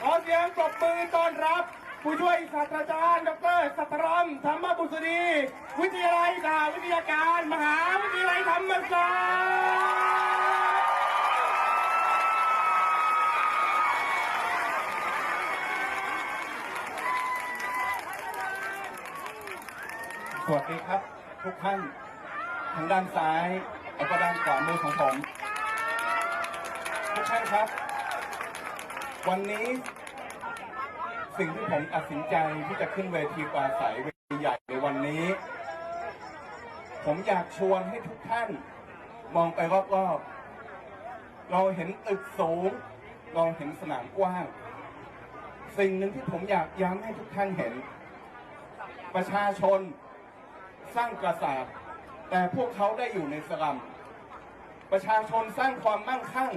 ขอเสียงปรบมือต้อนรับ ผู้ช่วยศาสตราจารย์ดรสัตรมธรรมบุษดี วิทยาลัยดาวิทยาการ มหาวิทยาลัยธรรมศาสตร์สวัสดีครับ ทุกท่านทางด้านซ้ายแล้วก็ด้านขวามือของผม ทุกท่านครับ วันนี้สิ่งที่ผมตัดสินใจที่จะขึ้นเวทีปราศัยเวทีใหญ่ในวันนี้ ผมอยากชวนให้ทุกท่านมองไปรอบๆเราเห็นตึกสูง เราเห็นสนามกว้าง สิ่งหนึ่งที่ผมอยากย้ำให้ทุกท่านเห็น ประชาชนสร้างปราสาทแต่พวกเขาได้อยู่ในสลัม ประชาชนสร้างความมั่งคั่ง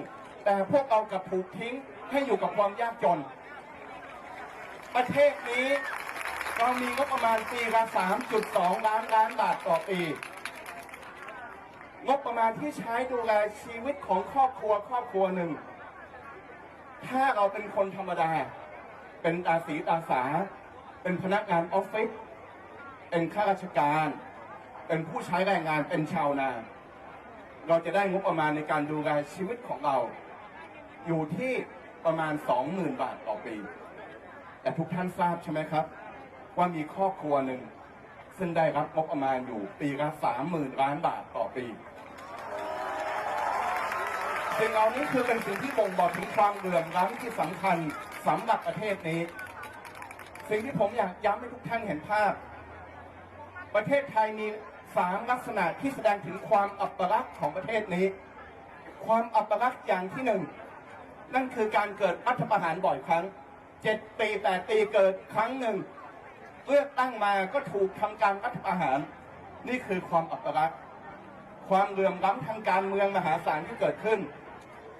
แต่พวกเรากลับถูกทิ้ง ให้อยู่กับความยากจน ประเทศนี้เรามีงบประมาณปีละ3.2 ล้านล้านบาทต่อปี งบประมาณที่ใช้ดูแลชีวิตของครอบครัวครอบครัวหนึ่ง ถ้าเราเป็นคนธรรมดา เป็นตาสีตาสา เป็นพนักงานออฟฟิศ เป็นข้าราชการ เป็นผู้ใช้แรงงาน เป็นชาวนา เราจะได้งบประมาณในการดูแลชีวิตของเรา อยู่ที่ ประมาณ 20,000 บาทต่อปี แต่ทุกท่านทราบใช่ไหมครับ ว่ามีครอบครัวหนึ่ง ซึ่งได้รับงบประมาณอยู่ปีละ30,000ล้านบาทต่อปีสิ่งเหล่านี้คือเป็นสิ่งที่บ่งบอกถึงความเหลื่อมล้ำที่สำคัญสำหรับประเทศนี้ สิ่งที่ผมอยากย้ำให้ทุกท่านเห็นภาพ ประเทศไทยมีสามลักษณะที่แสดงถึงความอัปลักษณ์ของประเทศนี้ ความอัปลักษณ์อย่างที่หนึ่ง นั่นคือการเกิดรัฐประหารบ่อยครั้งเจ็ดปีแปดปีเกิดครั้งหนึ่งเลือกตั้งมาก็ถูกทำการรัฐประหาร นี่คือความอัปลักษณ์ความเหลื่อมล้ำทางการเมืองมหาศาลที่เกิดขึ้น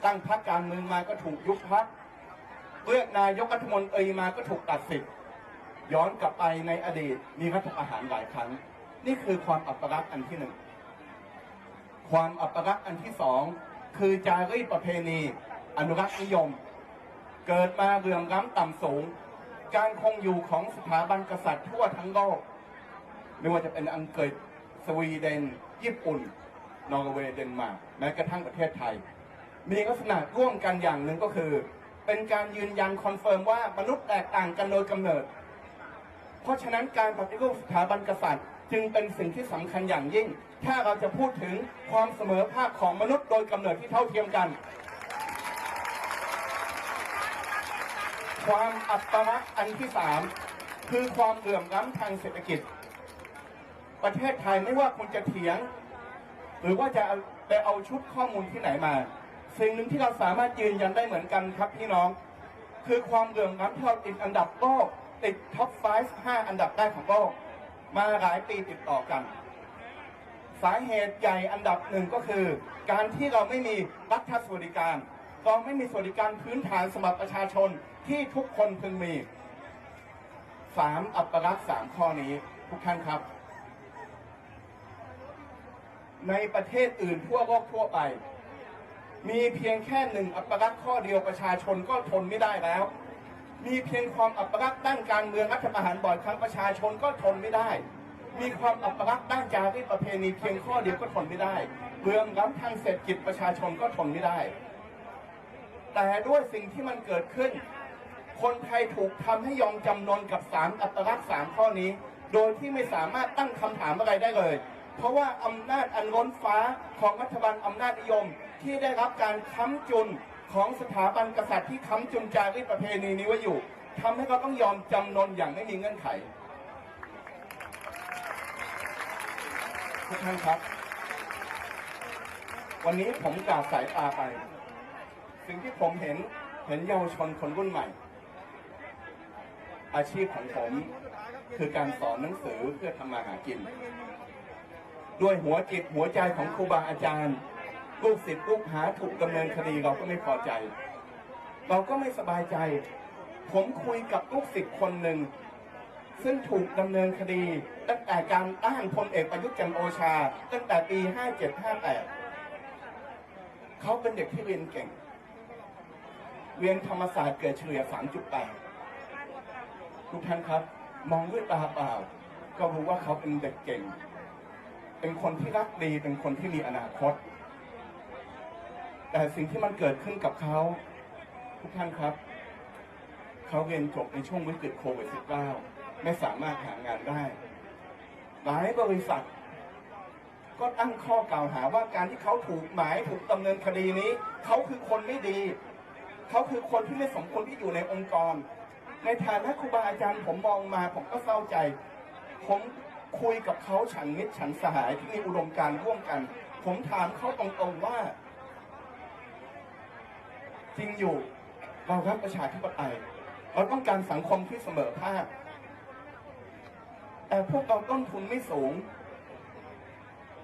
ตั้งพรรคการเมืองมาก็ถูกยุบพรรคเลือกนายกรัฐมนตรีมาก็ถูกตัดสิทธิ์ย้อนกลับไปในอดีตมีรัฐประหารหลายครั้ง นี่คือความอัปลักษณ์อันที่หนึ่งความอัปลักษณ์อันที่สองคือจารีตประเพณี อนุรักษ์นิยม เกิดมาเรื่อมล้ำต่ำสูง การคงอยู่ของสถาบันกษัตริย์ทั่วทั้งโลก ไม่ว่าจะเป็นอังกฤษ สวีเดน ญี่ปุ่น นอร์เวย์ เดนมาร์ก แม้กระทั่งประเทศไทย มีลักษณะร่วมกันอย่างหนึ่งก็คือ เป็นการยืนยันคอนเฟิร์มว่ามนุษย์แตกต่างกันโดยกำเนิด เพราะฉะนั้นการปฏิรูปสถาบันกษัตริย์จึงเป็นสิ่งที่สำคัญอย่างยิ่ง ถ้าเราจะพูดถึงความเสมอภาคของมนุษย์โดยกำเนิดที่เท่าเทียมกัน ความอัปลักษณ์อันที่สามคือความเหลื่อมล้ำทางเศรษฐกิจ ประเทศไทยไม่ว่าคุณจะเถียง หรือว่าจะไปเอาชุดข้อมูลที่ไหนมา สิ่งหนึ่งที่เราสามารถยืนยันได้เหมือนกันครับพี่น้อง คือความเหลื่อมล้ำที่เราติดอันดับโลกติดท็อป 5 5 อันดับแรกของโลกมาหลายปีติดต่อกัน สาเหตุใหญ่อันดับหนึ่งก็คือ การที่เราไม่มีรัฐสวัสดิการ เราไม่มีสวัสดิการพื้นฐานสำหรับประชาชนที่ทุกคนพึงมีสามอัปลักษณ์สามข้อนี้ทุกท่านครับ ในประเทศอื่นทั่วโลกทั่วไป มีเพียงแค่หนึ่งอัปลักษณ์ข้อเดียวประชาชนก็ทนไม่ได้แล้ว มีเพียงความอัปลักษณ์ด้านการเมืองรัฐประหารบ่อยครั้งประชาชนก็ทนไม่ได้ มีความอัปลักษณ์ด้านจารีตประเพณีเพียงข้อเดียวก็ทนไม่ได้เมืองล้ำทางเศรษฐกิจประชาชนก็ทนไม่ได้ แต่ด้วยสิ่งที่มันเกิดขึ้น คนไทยถูกทำให้ยอมจำนนกับสามอัตลักษณ์สามข้อนี้ โดยที่ไม่สามารถตั้งคำถามอะไรได้เลย เพราะว่าอำนาจอันล้นฟ้าของรัฐบาลอำนาจนิยม ที่ได้รับการค้ำจุนของสถาบันกษัตริย์ที่ค้ำจุนจารีตประเพณีนี้ไว้อยู่ทำให้เขาต้องยอมจำนนอย่างไม่มีเงื่อนไขทุกท่านครับ วันนี้ผมกล่าวสายตาไป สิ่งที่ผมเห็นเห็นเยาวชนคนรุ่นใหม่ อาชีพของผมคือการสอนหนังสือเพื่อทำมาหากิน ด้วยหัวจิตหัวใจของครูบาอาจารย์ลูกศิษย์ลูกหาถูกดำเนินคดีเราก็ไม่พอใจ เราก็ไม่สบายใจ ผมคุยกับลูกศิษย์คนหนึ่ง ซึ่งถูกดำเนินคดี ตั้งแต่การต้านพลเอกประยุทธ์จันโอชา ตั้งแต่ปี 57-58 เขาเป็นเด็กที่เรียนเก่ง เรียนธรรมศาสตร์เกรดเฉลี่ย 3.8 ทุกท่านครับ มองด้วยตาเปล่า ก็รู้ว่าเขาเป็นเด็กเก่ง เป็นคนที่รักดี เป็นคนที่มีอนาคต แต่สิ่งที่มันเกิดขึ้นกับเขา ทุกท่านครับ เขาเรียนจบในช่วงวิกฤตโควิด -19 ไม่สามารถหางานได้ หลายบริษัทก็ตั้งข้อกล่าวหาว่าการที่เขาถูกหมายถูกดำเนินคดีนี้ เขาคือคนไม่ดี เขาคือคนที่ไม่สมควรที่อยู่ในองค์กร ในฐานะครูบาอาจารย์ผมมองมาผมก็เศร้าใจ ผมคุยกับเขาฉันมิตรฉันสหายที่มีอุดมการร่วมกัน ผมถามเขาตรงๆว่า จริงอยู่ เรารักประชาธิปไตยเราต้องการสังคมที่เสมอภาค แต่พวกเราต้นทุนไม่สูง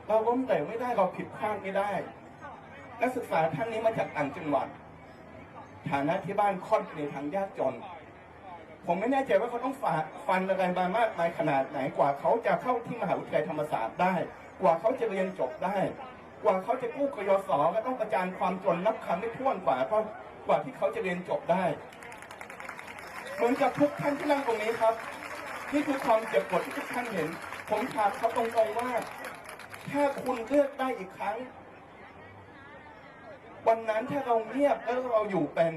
เราล้มเหลวไม่ได้เราผิดพลาดไม่ได้ นักศึกษาท่านนี้มาจากต่างจังหวัด ฐานะที่บ้านค่อนไปในทางยากจน ผมไม่แน่ใจว่าเขาต้องฝาฟันอะไรมามากมายขนาดไหนกว่าเขาจะเข้าที่มหาวิทยาลัยธรรมศาสตร์ได้ กว่าเขาจะเรียนจบได้ กว่าเขาจะกู้กยศก็ต้องประจานความจนนับคำไม่ถ้วนกว่าเพราะกว่าที่เขาจะเรียนจบได้ เหมือนกับทุกท่านที่นั่งตรงนี้ครับนี่คือความเจ็บปวดที่ทุกท่านเห็น ผมถามเขาตรงๆว่า ถ้าคุณเลือกได้อีกครั้ง วันนั้นถ้าเราเงียบแล้วเราอยู่เป็น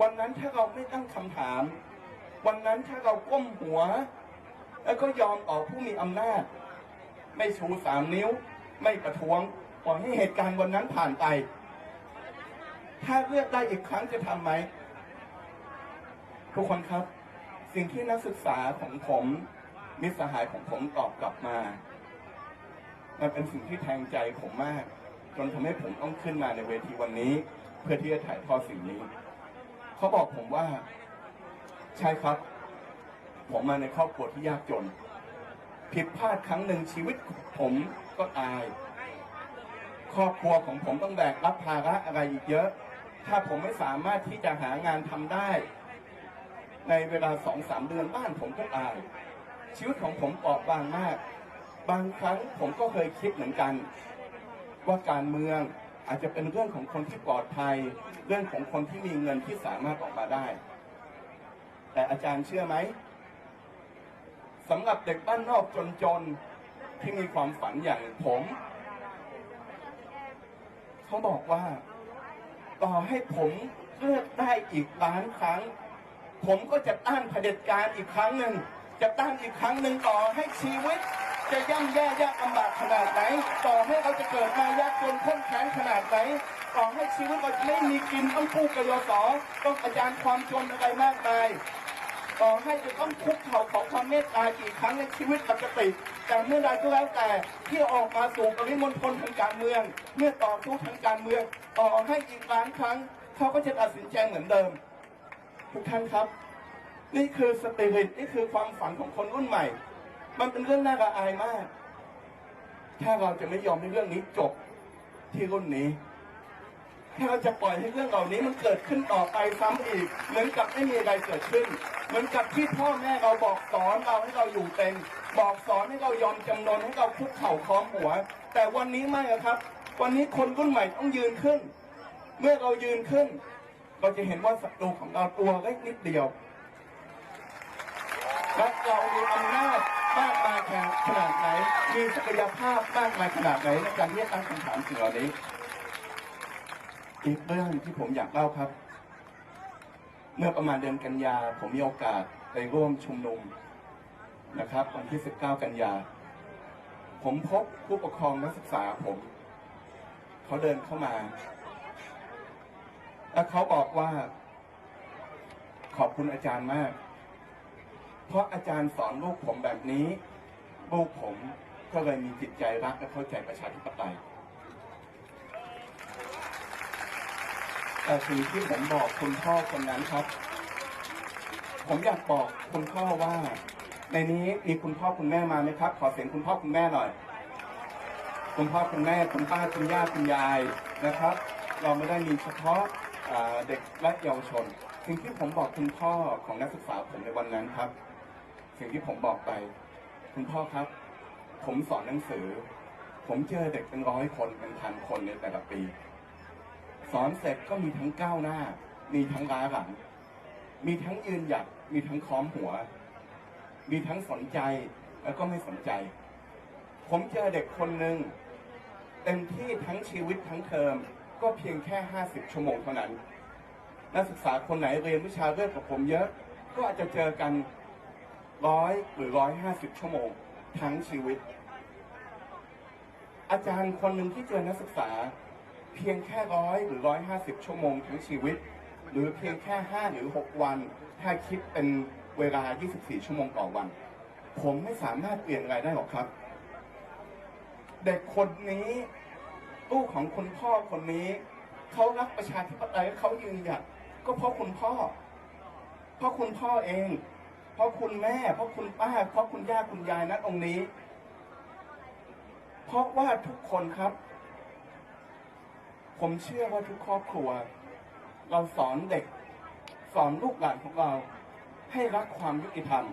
วันนั้นถ้าเราไม่ตั้งคำถาม วันนั้นถ้าเราก้มหัว แล้วก็ยอมต่อผู้มีอำนาจ ไม่ชูสามนิ้ว ไม่ประท้วงปล่อยให้เหตุการณ์วันนั้นผ่านไป ถ้าเลือกได้อีกครั้งจะทำไหมทุกคนครับ สิ่งที่นักศึกษาของผมมิตรสหายของผมตอบกลับมา มันเป็นสิ่งที่แทงใจผมมาก จนทำให้ผมต้องขึ้นมาในเวทีวันนี้ เพื่อที่จะถ่ายทอดสิ่งนี้ เขาบอกผมว่า ใช่ครับ ผมมาในครอบครัวที่ยากจน ผิดพลาดครั้งหนึ่งชีวิตผมก็ตาย ครอบครัวของผมต้องแบกรับภาระอะไรอีกเยอะ ถ้าผมไม่สามารถที่จะหางานทำได้ ในเวลาสองสามเดือนบ้านผมก็ตาย ชีวิตของผมเปราะบางมาก บางครั้งผมก็เคยคิดเหมือนกัน ว่าการเมืองอาจจะเป็นเรื่องของคนที่ปลอดภัย เรื่องของคนที่มีเงินที่สามารถออกมาได้ แต่อาจารย์เชื่อไหมสำหรับเด็กบ้านนอกจนๆที่มีความฝันอย่างผมเขาบอกว่า ต่อให้ผมเลือกได้อีกล้านครั้ง ผมก็จะต้านเผด็จการอีกครั้งหนึ่งจะต้านอีกครั้งหนึ่งต่อให้ชีวิต จะย่ำแย่ยากลำบากขนาดไหน ต่อให้เราจะเกิดมายากจนข้นแค้นขนาดไหน ต่อให้ชีวิตเราจะไม่มีกินต้องกู้กยศต้องอาจารย์ความจนอะไรมากมายต่อให้จะต้องคุกเข่าขอความเมตตากี่ครั้งในชีวิตปกติแต่เมื่อใดก็แล้วแต่ที่ออกมาสู่ปริมณฑลทางการเมือง เมื่อต่อสู้ทางการเมืองต่อให้อีกล้านครั้ง เขาก็จะตัดสินใจเหมือนเดิม ทุกท่านครับ นี่คือสปิริตนี่คือความฝันของคนรุ่นใหม่ มันเป็นเรื่องน่าระอายมาก ถ้าเราจะไม่ยอมให้เรื่องนี้จบที่รุ่นนี้ ถ้าเราจะปล่อยให้เรื่องเหล่านี้มันเกิดขึ้นต่อไปซ้ำอีก เหมือนกับไม่มีอะไรเกิดขึ้น เหมือนกับที่พ่อแม่เราบอกสอนเราให้เราอยู่เป็น บอกสอนให้เรายอมจำนนให้เราคุกเข่าคล้อมหัว แต่วันนี้ไม่ครับ วันนี้คนรุ่นใหม่ต้องยืนขึ้น เมื่อเรายืนขึ้น เราจะเห็นว่าศัตรูของเราตัวเล็กนิดเดียวและเรามีอำนาจ มากมายขนาดไหน มีศักยภาพมากมายขนาดไหนในการที่จะตั้งคำถามสิ่งเหล่านี้ อีกเรื่องที่ผมอยากเล่าครับ เมื่อประมาณเดือนกันยา ผมมีโอกาสไปร่วมชุมนุมนะครับวันที่ 19 กันยา ผมพบผู้ปกครองนักศึกษาผม เขาเดินเข้ามา และเขาบอกว่า ขอบคุณอาจารย์มาก เพราะอาจารย์สอนลูกผมแบบนี้ ลูกผมก็เลยมีจิตใจรักและเข้าใจประชาธิปไตยแต่สิ่งที่ผมบอกคุณพ่อคนนั้นครับ ผมอยากบอกคุณพ่อว่า ในนี้มีคุณพ่อคุณแม่มาไหมครับ ขอเสียงคุณพ่อคุณแม่หน่อย คุณพ่อคุณแม่คุณป้าคุณย่าคุณยายนะครับ เราไม่ได้มีเฉพาะเด็กและเยาวชนสิ่งที่ผมบอกคุณพ่อของนักศึกษาผมในวันนั้นครับ สิ่งที่ผมบอกไป คุณพ่อครับ ผมสอนหนังสือ ผมเจอเด็กเป็นร้อยคนเป็นพันคนในแต่ละปี สอนเสร็จก็มีทั้งก้าวหน้า มีทั้งล้าหลัง มีทั้งยืนหยัดมีทั้งค้อมหัว มีทั้งสนใจแล้วก็ไม่สนใจ ผมเจอเด็กคนหนึ่งเต็มที่ทั้งชีวิตทั้งเทอมก็เพียงแค่ 50 ชั่วโมงเท่านั้น นักศึกษาคนไหนเรียนวิชาเลือกกับผมเยอะ ก็อาจจะเจอกัน ร้อยหรือร้อยห้าสิบชั่วโมงทั้งชีวิต อาจารย์คนหนึ่งที่เจอนักศึกษา เพียงแค่ร้อยหรือร้อยห้าสิบชั่วโมงทั้งชีวิต หรือเพียงแค่ห้าหรือหกวัน ถ้าคิดเป็นเวลา 24 ชั่วโมงต่อวัน ผมไม่สามารถเปลี่ยนอะไรได้หรอกครับ เด็กคนนี้ลูกของคุณพ่อคนนี้ เขารักประชาธิปไตยเขายืนหยัดก็เพราะคุณพ่อ เพราะคุณพ่อเอง เพราะคุณแม่ เพราะคุณป้า เพราะคุณย่าคุณยายนะตรงนี้ เพราะว่าทุกคนครับ ผมเชื่อว่าทุกครอบครัว เราสอนเด็ก สอนลูกหลานของเรา ให้รักความยุติธรรม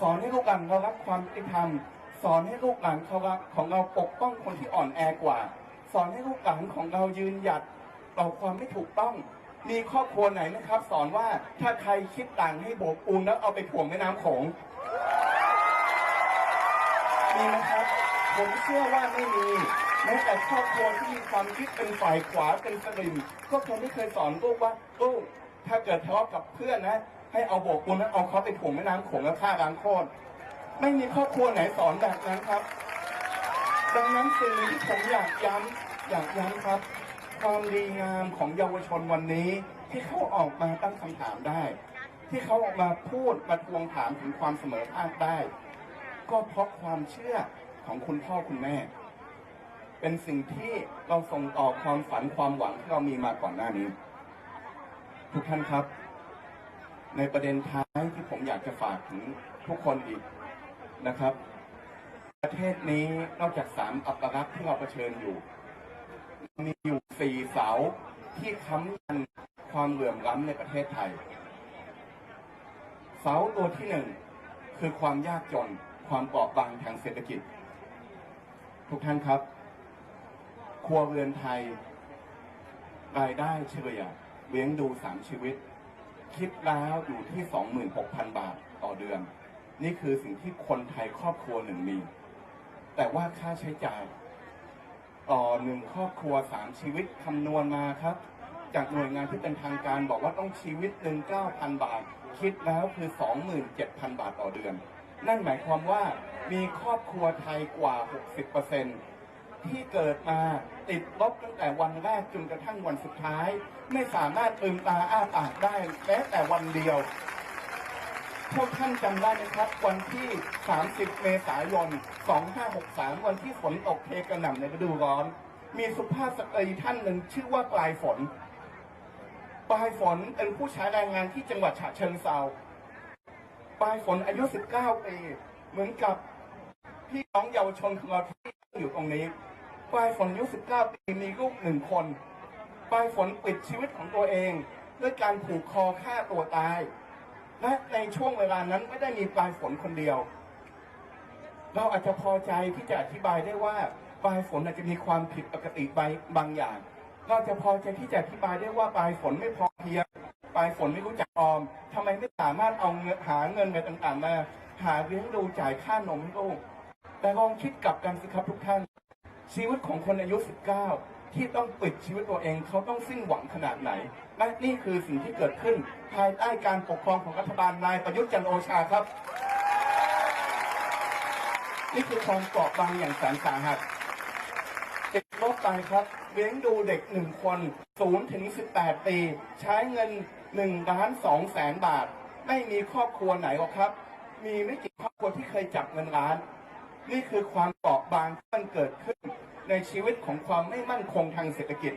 สอนให้ลูกหลานเรารักความยุติธรรม สอนให้ลูกหลานเขารักของเราปกป้องคนที่อ่อนแอกว่า สอนให้ลูกหลานของเรายืนหยัดต่อความไม่ถูกต้อง มีครอบครัวไหนนะครับ สอนว่าถ้าใครคิดต่างให้โบกปูนแล้วเอาไปถ่วงแม่น้ำโขงมีไหมครับ ผมเชื่อว่าไม่มีแม้แต่ครอบครัวที่มีความคิดเป็นฝ่ายขวาเป็นสลิมก็คงไม่เคยสอนลูกว่าลูกถ้าเกิดทะเลาะกับเพื่อนนะ ให้เอาโบกปูนนั้นเอาเขาไปถ่วงแม่น้ำโขงแล้วฆ่าล้างโคตรไม่มีครอบครัวไหนสอนแบบนั้นครับ ดังนั้นสิ่งหนึ่งที่ผมอยากย้ำอยากย้ำครับ ความดีงามของเยาวชนวันนี้ ที่เขาออกมาตั้งคำถามได้ ที่เขาออกมาพูดมาทวงถามถึงความเสมอภาคได้ ก็เพราะความเชื่อของคุณพ่อคุณแม่ เป็นสิ่งที่เราส่งต่อความฝันความหวังที่เรามีมาก่อนหน้านี้ ทุกท่านครับ ในประเด็นท้ายที่ผมอยากจะฝากถึงทุกคนอีกนะครับ ประเทศนี้นอกจากสามอัปลักษณ์ที่เราเผชิญอยู่ มีอยู่สี่เสาที่ค้ำยันความเหลื่อมล้ำในประเทศไทย เสาตัวที่หนึ่งคือความยากจนความเปราะบางทางเศรษฐกิจ ทุกท่านครับ ครัวเรือนไทย รายได้เฉลี่ยเลี้ยงดูสามชีวิต คิดแล้วอยู่ที่ 26,000 บาทต่อเดือน นี่คือสิ่งที่คนไทยครอบครัวหนึ่งมี แต่ว่าค่าใช้จ่าย ต่อหนึ่งครอบครัวสามชีวิตคำนวณมาครับ จากหน่วยงานที่เป็นทางการบอกว่าต้องชีวิตหนึ่งเก้าพันบาท คิดแล้วคือสองหมื่นเจ็ดพันบาทต่อเดือน นั่นหมายความว่ามีครอบครัวไทยกว่า 60%ที่เกิดมาติดลบตั้งแต่วันแรกจนกระทั่งวันสุดท้าย ไม่สามารถลืมตาอ้าปากได้แม้แต่วันเดียว พวกท่านจำได้ไหมครับ วันที่ 30 เมษายน 2563 วันที่ฝนตกเทกระหน่ำในฤดูร้อน มีสุภาพสตรีท่านหนึ่งชื่อว่าปลายฝน ปลายฝนเป็นผู้ใช้แรงงานที่จังหวัดฉะเชิงเซาปลายฝนอายุ 19 ปี เหมือนกับพี่น้องเยาวชนของเราที่อยู่ตรงนี้ ปลายฝนอายุ 19 ปีมีลูกหนึ่งคน ปลายฝนปิดชีวิตของตัวเอง ด้วยการผูกคอฆ่าตัวตาย และในช่วงเวลานั้นไม่ได้มีปลายฝนคนเดียว เราอาจจะพอใจที่จะอธิบายได้ว่าปลายฝนอาจจะมีความผิดปกติไปบางอย่าง เราจะพอใจที่จะอธิบายได้ว่าปลายฝนไม่พอเพียงปลายฝนไม่รู้จักออมทำไมไม่สามารถเอาเงินหาเงินไปต่างๆมาหาเลี้ยงดูจ่ายค่านมให้ลูกแต่ลองคิดกลับกันสิครับทุกท่าน ชีวิตของคนอายุ 19 ที่ต้องปิดชีวิตตัวเอง เขาต้องสิ้นหวังขนาดไหนและนี่คือสิ่งที่เกิดขึ้น ภายใต้การปกครองของรัฐบาลนายประยุทธ์จันโอชาครับ นี่คือความเปราะบางอย่างแสนสาหัสเด็กลบไปครับเลี้ยงดูเด็กหนึ่งคน0ถึง18ปี ใช้เงิน1ล้าน2แสนบาท ไม่มีครอบครัวไหนหรอกครับ มีไม่กี่ครอบครัวที่เคยจับเงินล้าน นี่คือความเปราะบางที่มันเกิดขึ้น ในชีวิตของความไม่มั่นคงทางเศรษฐกิจ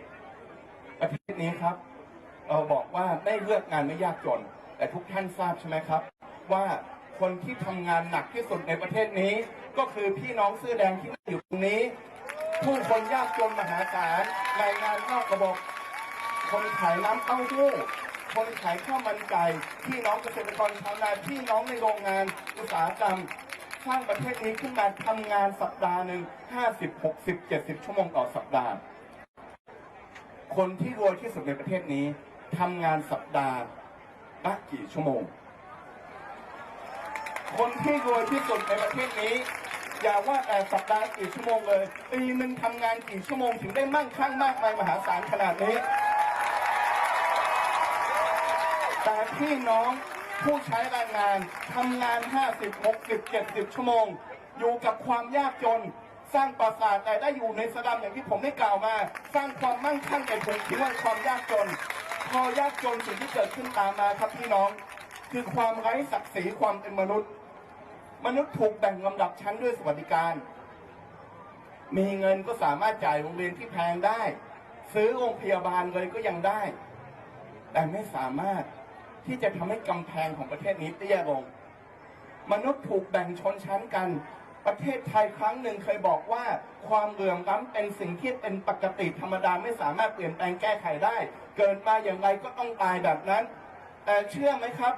ประเทศนี้ครับ เราบอกว่าไม่เลือกงานไม่ยากจน แต่ทุกท่านทราบใช่ไหมครับ ว่าคนที่ทำงานหนักที่สุดในประเทศนี้ ก็คือพี่น้องเสื้อแดงที่นั่งอยู่ตรงนี้ ผู้คนยากจนมหาศาลรายงานนอกระบบ คนขายน้ำเต้าหู้คนขายข้าวมันไก่พี่น้องเกษตรกรชาวนาพี่น้องในโรงงานอุตสาหกรรม สร้างประเทศนี้ขึ้นมาทำงานสัปดาห์หนึ่ง50 60 70ชั่วโมงต่อสัปดาห์ คนที่รวยที่สุดในประเทศนี้ทำงานสัปดาห์ละกี่ชั่วโมง คนที่รวยที่สุดในประเทศนี้ อย่าว่าแต่สัปดาห์กี่ชั่วโมงเลยปีหนึ่งทำงานกี่ชั่วโมงถึงได้มั่งคั่งมากมายมหาศาลขนาดนี้แต่พี่น้อง ผู้ใช้แรงงานทำงาน 50 60 70 ชั่วโมง อยู่กับความยากจน สร้างปราสาทแต่ได้อยู่ในสลัมอย่างที่ผมได้กล่าวมา สร้างความมั่งคั่งแต่ถูกทิ้งไว้ความยากจน พอยากจนสิ่งที่เกิดขึ้นตามมาครับพี่น้อง คือความไร้ศักดิ์ศรีความเป็นมนุษย์ มนุษย์ถูกแบ่งลำดับชั้นด้วยสวัสดิการ มีเงินก็สามารถจ่ายโรงเรียนที่แพงได้ ซื้อโรงพยาบาลเลยก็ยังได้ แต่ไม่สามารถ ที่จะทำให้กำแพงของประเทศนี้เตี้ยลง มนุษย์ถูกแบ่งชนชั้นกัน ประเทศไทยครั้งหนึ่งเคยบอกว่า ความเหลื่อมล้ำเป็นสิ่งที่เป็นปกติธรรมดาไม่สามารถเปลี่ยนแปลงแก้ไขได้ เกิดมาอย่างไรก็ต้องตายแบบนั้น แต่เชื่อไหมครับ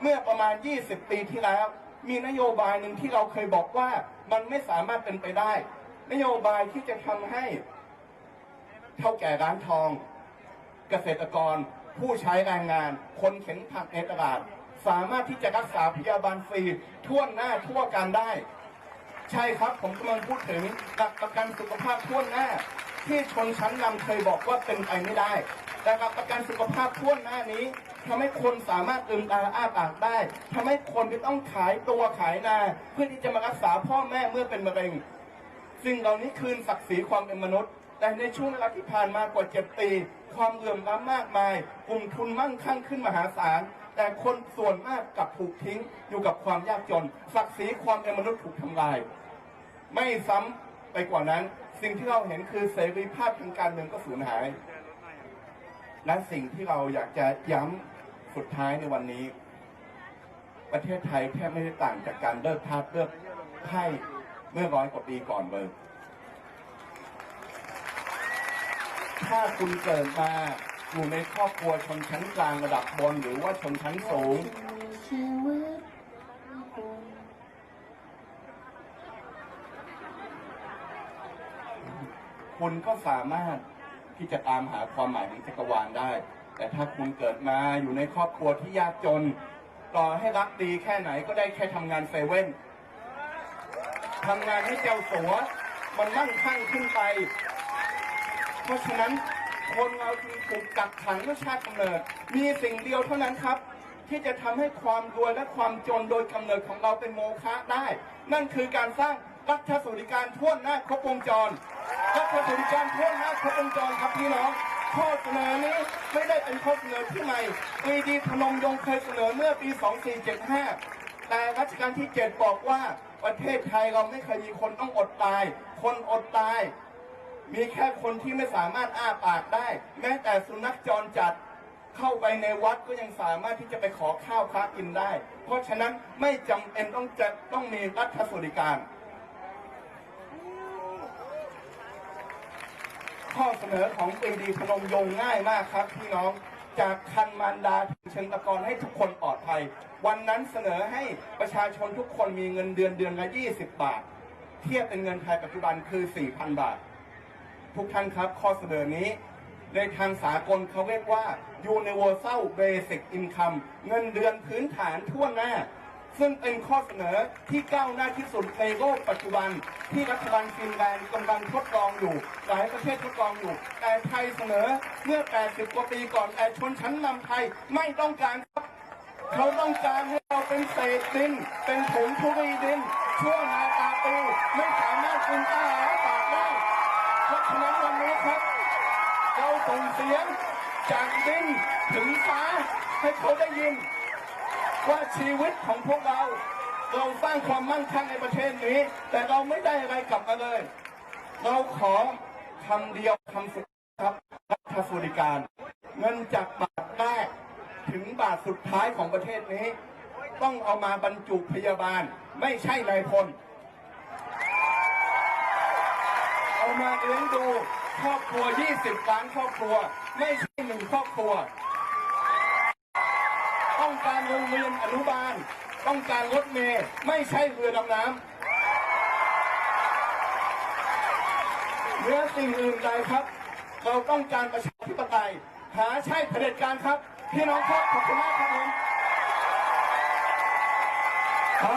เมื่อประมาณ 20 ปีที่แล้ว มีนโยบายหนึ่งที่เราเคยบอกว่ามันไม่สามารถเป็นไปได้ นโยบายที่จะทำให้เท่าแก่ร้านทอง เกษตรกร ผู้ใช้แรงงาน คนเข็นผักในตลาด สามารถที่จะรักษาพยาบาลฟรีทั่วหน้าทั่วกันได้ ใช่ครับผมกำลังพูดถึงหลักประกันสุขภาพทั่วหน้า ที่ชนชั้นนำเคยบอกว่าเป็นไปไม่ได้แต่หลักประกันสุขภาพทั่วหน้านี้ทำให้คนสามารถลืมตาอ้าปากได้ทำให้คนไม่ต้องขายตัวขายนา เพื่อที่จะมารักษาพ่อแม่เมื่อเป็นมะเร็งสิ่งเหล่านี้คืนศักดิ์ศรีความเป็นมนุษย์ แต่ในช่วงเวลาที่ผ่านมากว่าเจ็ดปี ความเหลื่อมล้ำมากมาย กลุ่มทุนมั่งคั่งขึ้นมหาศาล แต่คนส่วนมากกลับถูกทิ้งอยู่กับความยากจน ศักดิ์ศรีความเป็นมนุษย์ถูกทำลาย ไม่ซ้ำไปกว่านั้น สิ่งที่เราเห็นคือเสรีภาพทางการเมืองก็สูญหาย และสิ่งที่เราอยากจะย้ำสุดท้ายในวันนี้ ประเทศไทยแทบไม่ได้ต่างจากการเลิกทาสเลิกไพ่เมื่อร้อยกว่าปีก่อนเลย ถ้าคุณเกิดมาอยู่ในครอบครัวชนชั้นกลางระดับบนหรือว่าชนชั้นสูง คุณก็สามารถที่จะตามหาความหมายของจักรวาลได้ แต่ถ้าคุณเกิดมาอยู่ในครอบครัวที่ยากจน ต่อให้รักดีแค่ไหนก็ได้แค่ทำงานเซเว่นทำงานให้เจ้าสัวมันมั่งคั่งขึ้นไป เพราะฉะนั้นคนเราจึงถูกกักขังด้วยชาติกำเนิด มีสิ่งเดียวเท่านั้นครับ ที่จะทำให้ความรวยและความจนโดยกำเนิดของเราเป็นโมฆะได้ นั่นคือการสร้างรัฐสวัสดิการทั่วหน้าครบวงจรรัฐสวัสดิการทั่วหน้าครบวงจรครับพี่น้องข้อเสนอนี้ไม่ได้เป็นข้อเสนอที่ใหม่ปรีดีพนมยงเคยเสนอเมื่อปี 2475 แต่รัชกาลที่ 7 บอกว่าประเทศไทยเราไม่เคยมีคนต้องอดตาย คนอดตาย มีแค่คนที่ไม่สามารถอ้าปากได้ แม้แต่สุนัขจรจัดเข้าไปในวัดก็ยังสามารถที่จะไปขอข้าวพระกินได้ เพราะฉะนั้นไม่จำเป็นต้องจะต้องมีรัฐสวัสดิการ ข้อเสนอของปรีดีพนมยงค์ง่ายมากครับพี่น้องจากคันมารดาถึงเชิงตะกอนให้ทุกคนปลอดภัย วันนั้นเสนอให้ประชาชนทุกคนมีเงินเดือนเดือนละ 20 บาท เทียบเป็นเงินไทยปัจจุบันคือ 4,000 บาท ทุกท่านครับ ข้อเสนอนี้ ในทางสากลเขาเรียกว่า Universal Basic Income เงินเดือนพื้นฐานทั่วหน้า ซึ่งเป็นข้อเสนอที่ก้าวหน้าที่สุดในโลกปัจจุบัน ที่รัฐบาลฟินแลนด์กำลังทดลองอยู่ หลายประเทศทดลองอยู่ แต่ไทยเสนอเมื่อ 80 กว่าปีก่อนแต่ชนชั้นนำไทยไม่ต้องการครับเขาต้องการให้เราเป็นเศษดิน เป็นผงทุรีดิน ชั่วนาตาปีไม่สามารถกินอา เสียงจากดินถึงฟ้าให้เขาได้ยิน ว่าชีวิตของพวกเรา เราสร้างความมั่งคั่งในประเทศนี้ แต่เราไม่ได้อะไรกลับมาเลย เราขอคำเดียวคำสุดครับรัฐสวัสดิการ เงินจากบาทแรกถึงบาทสุดท้ายของประเทศนี้ ต้องเอามาบรรจุพยาบาล ไม่ใช่นายพลเอามาเลี้ยงดู ครอบครัว 20 ล้านครอบครัว ไม่ใช่หนึ่งครอบครัว ต้องการโรงเรียนอนุบาล ต้องการรถเมล์ไม่ใช่เรือดำน้ำเนื้อสิ่งอื่นใดครับ เราต้องการประชาธิปไตย หาใช่เผด็จการครับ พี่น้องครับขอบคุณมากครับ